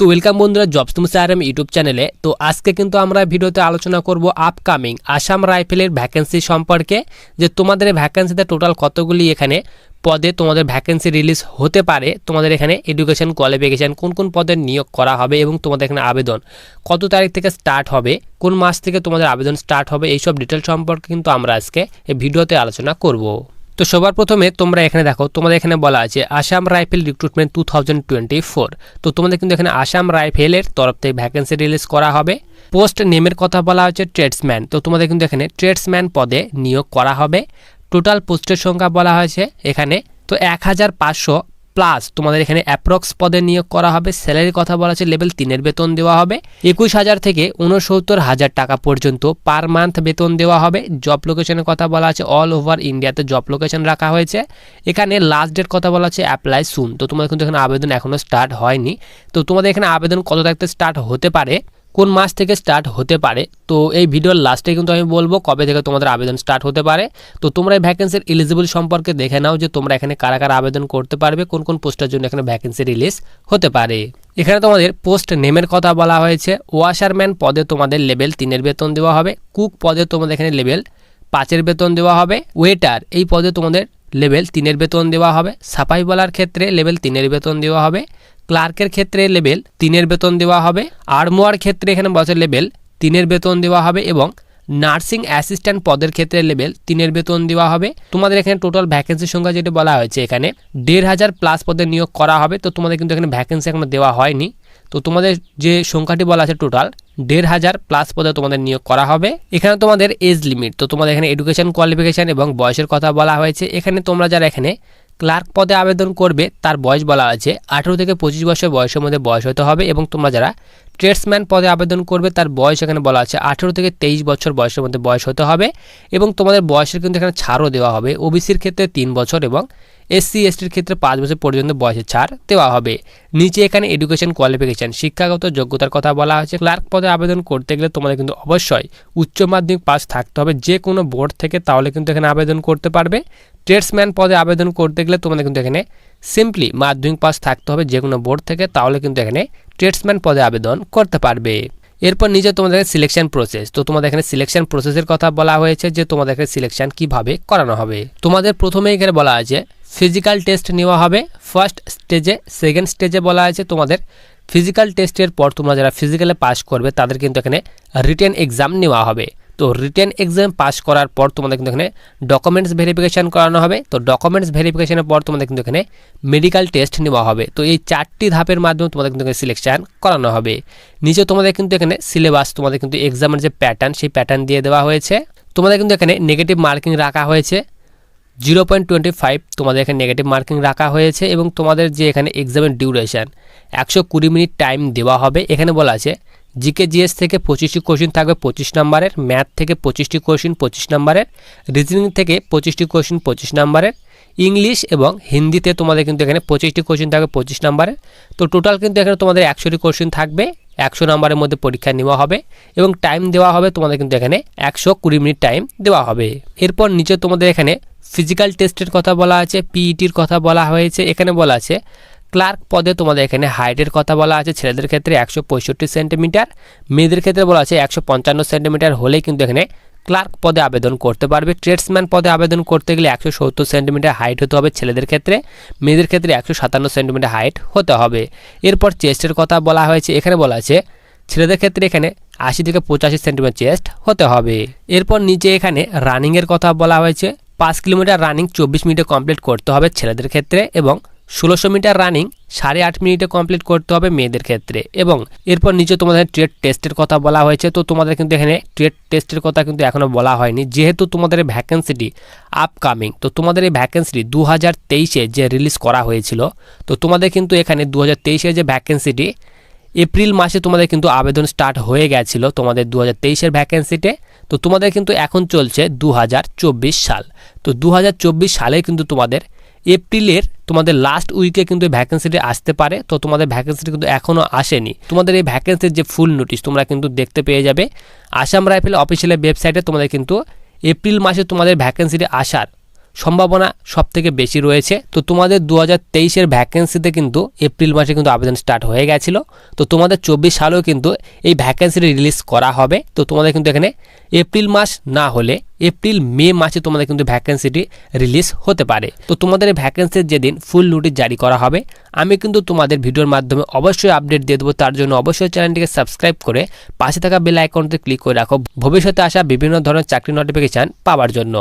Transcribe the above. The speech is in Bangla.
তো ওয়েলকাম বন্ধুরা জবস তুমি স্যারএম ইউটিউব চ্যানেলে তো আজকে কিন্তু আমরা ভিডিওতে আলোচনা করব আপকামিং আসাম রাইফেলের ভ্যাকেন্সি সম্পর্কে, যে তোমাদের ভ্যাকেন্সিতে টোটাল কতগুলি এখানে পদে তোমাদের ভ্যাকেন্সি রিলিজ হতে পারে, তোমাদের এখানে এডুকেশন কোয়ালিফিকেশান কোন কোন পদের নিয়োগ করা হবে এবং তোমাদের এখানে আবেদন কত তারিখ থেকে স্টার্ট হবে, কোন মাস থেকে তোমাদের আবেদন স্টার্ট হবে, এইসব ডিটেল সম্পর্কে কিন্তু আমরা আজকে এই ভিডিওতে আলোচনা করব। তো সবার প্রথমে তোমরা এখানে দেখো, তোমাদের এখানে বলা আছে Assam rifle recruitment two thousand twenty four তো তোমাদের কিন্তু এখানে আসাম রাইফেলের তরফ থেকে ভ্যাকেন্সি রিলিজ করা হবে। পোস্ট নেমের কথা বলা হচ্ছে ট্রেডসম্যান তো তোমাদের কিন্তু এখানে ট্রেডসম্যান পদে নিয়োগ করা হবে। টোটাল পোস্টের সংখ্যা বলা হয়েছে এখানে। তো এক হাজার পাঁচশো প্লাস তোমাদের এখানে অ্যাপ্রক্স পদে নিয়োগ করা হবে স্যালারির কথা বলা আছে লেভেল তিনের বেতন দেওয়া হবে, একুশ হাজার থেকে উনসত্তর হাজার টাকা পর্যন্ত পার মান্থ বেতন দেওয়া হবে জব লোকেশনের কথা বলা আছে অল ওভার ইন্ডিয়াতে জব লোকেশন রাখা হয়েছে। এখানে লাস্ট ডেট কথা বলা আছে অ্যাপ্লাই সুন তো তোমাদের কিন্তু এখানে আবেদন এখনও স্টার্ট হয়নি। তো তোমাদের এখানে আবেদন কত তারিখতে স্টার্ট হতে পারে? কোন মাস থেকে স্টার্ট হতে পারে? তো এই ভিডিওর লাস্টে কিন্তু আমি বলব কবে থেকে তোমাদের আবেদন স্টার্ট হতে পারে। তো তোমরা এই ভ্যাকেন্সির এলিজিবল সম্পর্কে দেখে নাও যে তোমরা এখানে কারা কারা আবেদন করতে পারবে, কোন কোন পোস্টের জন্য এখানে ভ্যাকেন্সি রিলিজ হতে পারে। এখানে তোমাদের পোস্ট নেমের কথা বলা হয়েছে। ওয়াশারম্যান পদে তোমাদের লেভেল তিনের বেতন দেওয়া হবে। কুক পদে তোমাদের এখানে লেভেল পাঁচের বেতন দেওয়া হবে। ওয়েটার এই পদে তোমাদের লেভেল তিনের বেতন দেওয়া হবে। সাফাই বলার ক্ষেত্রে লেভেল তিনের বেতন দেওয়া হবে। ক্লার্কের ক্ষেত্রে লেভেল তিনের বেতন দেওয়া হবে আর্মোয়ার ক্ষেত্রে এখানে বছর লেভেল তিনের বেতন দেওয়া হবে এবং নার্সিং অ্যাসিস্ট্যান্ট পদের ক্ষেত্রে লেভেল তিনের বেতন দেওয়া হবে। তোমাদের এখানে টোটাল ভ্যাকেন্সির সংখ্যা যেটা বলা হয়েছে এখানে, দেড় হাজার প্লাস পদে নিয়োগ করা হবে, তো তোমাদের কিন্তু এখানে ভ্যাকেন্সি এখনও দেওয়া হয়নি। তো তোমাদের যে সংখ্যাটি বলা আছে টোটাল, দেড় হাজার প্লাস পদে তোমাদের নিয়োগ করা হবে। এখানে তোমাদের এজ লিমিট, তো তোমাদের এখানে এডুকেশন কোয়ালিফিকেশান এবং বয়সের কথা বলা হয়েছে। এখানে তোমরা যারা এখানে ক্লার্ক পদে আবেদন করবে, তার বয়স বলা আছে। আঠেরো থেকে পঁচিশ বছর বয়সের মধ্যে বয়স হতে হবে এবং তোমরা যারা ট্রেডসম্যান পদে আবেদন করবে, তার বয়স এখানে বলা আছে আঠেরো থেকে তেইশ বছর বয়সের মধ্যে বয়স হতে হবে এবং তোমাদের বয়সের কিন্তু এখানে ছাড়ও দেওয়া হবে। ওবিসির ক্ষেত্রে তিন বছর এবং এসসি, এসটির ক্ষেত্রে পাঁচ বছর পর্যন্ত বয়সের ছাড় দেওয়া হবে। নিচে এখানে এডুকেশন কোয়ালিফিকেশান শিক্ষাগত যোগ্যতার কথা বলা হয়েছে। ক্লার্ক পদে আবেদন করতে গেলে তোমাদের কিন্তু অবশ্যই উচ্চ মাধ্যমিক পাস থাকতে হবে। যে কোনো বোর্ড থেকে তাহলে কিন্তু এখানে আবেদন করতে পারবে। ট্রেডসম্যান পদে আবেদন করতে গেলে তোমাদের কিন্তু এখানে সিম্পলি মাধ্যমিক পাস থাকতে হবে। যে কোনো বোর্ড থেকে তাহলে কিন্তু এখানে ট্রেডসম্যান পদে আবেদন করতে পারবে। এরপর নিজে তোমাদের সিলেকশন প্রসেস তো তোমাদের এখানে সিলেকশন প্রসেসের কথা বলা হয়েছে যে তোমাদের এখানে সিলেকশন কীভাবে করানো হবে। তোমাদের প্রথমে এখানে বলা আছে ফিজিক্যাল টেস্ট নেওয়া হবে। ফার্স্ট স্টেজে সেকেন্ড স্টেজে বলা আছে তোমাদের। ফিজিক্যাল টেস্টের পর তোমরা যারা ফিজিক্যালে পাস করবে, তাদের কিন্তু এখানে রিটেন এক্সাম নেওয়া হবে। তো রিটেন এক্সাম পাস করার পর তোমাদের কিন্তু এখানে ডকুমেন্টস ভেরিফিকেশান করানো হবে। তো ডকুমেন্টস ভেরিফিকেশানের পর তোমাদের কিন্তু এখানে মেডিকেল টেস্ট নেওয়া হবে। তো এই চারটি ধাপের মাধ্যমে তোমাদের কিন্তু সিলেকশান করানো হবে। নিচে তোমাদের কিন্তু এখানে সিলেবাস তোমাদের কিন্তু এক্সামের যে প্যাটার্ন সেই প্যাটার্ন দিয়ে দেওয়া হয়েছে। তোমাদের কিন্তু এখানে নেগেটিভ মার্কিং রাখা হয়েছে। জিরো পয়েন্ট টোয়েন্টি ফাইভ তোমাদের এখানে নেগেটিভ মার্কিং রাখা হয়েছে এবং তোমাদের যে এখানে এক্সামের ডিউরেশান একশো কুড়ি মিনিট টাইম দেওয়া হবে। এখানে বলা আছে জিকে জিএস থেকে পঁচিশটি কোশ্চিন থাকবে পঁচিশ নম্বরের, ম্যাথ থেকে পঁচিশটি কোশ্চিন পঁচিশ নম্বরের রিজনিং থেকে পঁচিশটি কোশ্চিন পঁচিশ নম্বরের, ইংলিশ এবং হিন্দিতে তোমাদের কিন্তু এখানে পঁচিশটি কোশ্চিন থাকবে পঁচিশ নম্বরের। তো টোটাল কিন্তু এখানে তোমাদের একশোটি কোশ্চিন থাকবে, একশো নম্বরের মধ্যে পরীক্ষা নেওয়া হবে এবং টাইম দেওয়া হবে তোমাদের কিন্তু এখানে একশো কুড়ি মিনিট টাইম দেওয়া হবে। এরপর নিচে তোমাদের এখানে ফিজিক্যাল টেস্টের কথা বলা আছে পিইটির কথা বলা হয়েছে, এখানে বলা আছে ক্লার্ক পদে তোমাদের এখানে হাইটের কথা বলা আছে, ছেলেদের ক্ষেত্রে একশো পঁয়ষট্টি সেন্টিমিটার, মেয়েদের ক্ষেত্রে বলা আছে একশো পঞ্চান্ন সেন্টিমিটার হলেই কিন্তু এখানে ক্লার্ক পদে আবেদন করতে পারবে। ট্রেডসম্যান পদে আবেদন করতে গেলে একশো সত্তর সেন্টিমিটার হাইট হতে হবে ছেলেদের ক্ষেত্রে, মেয়েদের ক্ষেত্রে একশো সাতান্ন সেন্টিমিটার হাইট হতে হবে। এরপর চেস্টের কথা বলা হয়েছে, এখানে বলা আছে ছেলেদের ক্ষেত্রে এখানে আশি থেকে পঁচাশি সেন্টিমিটার চেস্ট হতে হবে। এরপর নিচে এখানে রানিংয়ের কথা বলা হয়েছে, পাঁচ কিলোমিটার রানিং চব্বিশ মিনিটে কমপ্লিট করতে হবে ছেলেদের ক্ষেত্রে এবং ষোলোশো মিটার রানিং সাড়ে আট মিনিটে কমপ্লিট করতে হবে মেয়েদের ক্ষেত্রে এবং এরপর নিচে তোমাদের ট্রেড টেস্টের কথা বলা হয়েছে, তো তোমাদের কিন্তু এখানে ট্রেড টেস্টের কথা কিন্তু এখনও বলা হয়নি। যেহেতু তোমাদের ভ্যাকেন্সিটি আপকামিং তো তোমাদের এই ভ্যাকেন্সিটি দু হাজার তেইশে যে রিলিজ করা হয়েছিল, তো তোমাদের কিন্তু এখানে দু হাজার তেইশে যে ভ্যাকেন্সিটি এপ্রিল মাসে তোমাদের কিন্তু আবেদন স্টার্ট হয়ে গেছিল তোমাদের দু হাজার তেইশের ভ্যাকেন্সিতে তো তোমাদের কিন্তু এখন চলছে দু হাজার চব্বিশ সাল। তো দু হাজার চব্বিশ সালে কিন্তু তোমাদের এপ্রিলের তোমাদের লাস্ট উইকে কিন্তু এই ভ্যাকেন্সিটি আসতে পারে। তো তোমাদের ভ্যাকেন্সিটি কিন্তু এখনও আসেনি। তোমাদের এই ভ্যাকেন্সির যে ফুল নোটিশ তোমরা কিন্তু দেখতে পেয়ে যাবে। আসাম রাইফেল অফিসিয়াল ওয়েবসাইটে তোমাদের কিন্তু এপ্রিল মাসে তোমাদের ভ্যাকেন্সিটি আসার। সম্ভাবনা সব থেকে বেশি রয়েছে। তো তোমাদের দু হাজার তেইশের ভ্যাকেন্সিতে কিন্তু এপ্রিল মাসে কিন্তু আবেদন স্টার্ট হয়ে গেছিল। তো তোমাদের চব্বিশ সালেও কিন্তু এই ভ্যাকেন্সিটি রিলিজ করা হবে। তো তোমাদের কিন্তু এখানে এপ্রিল মাস না হলে এপ্রিল, মে মাসে তোমাদের কিন্তু ভ্যাকেন্সিটি রিলিজ হতে পারে। তো তোমাদের এই ভ্যাকেন্সির যেদিন ফুল নোটিশ জারি করা হবে, আমি কিন্তু তোমাদের ভিডিওর মাধ্যমে অবশ্যই আপডেট দিয়ে দেবো। তার জন্য অবশ্যই চ্যানেলটিকে সাবস্ক্রাইব করে পাশে থাকা বেল আইকনটি ক্লিক করে রাখো। ভবিষ্যতে আসা বিভিন্ন ধরনের চাকরি নোটিফিকেশান পাওয়ার জন্য।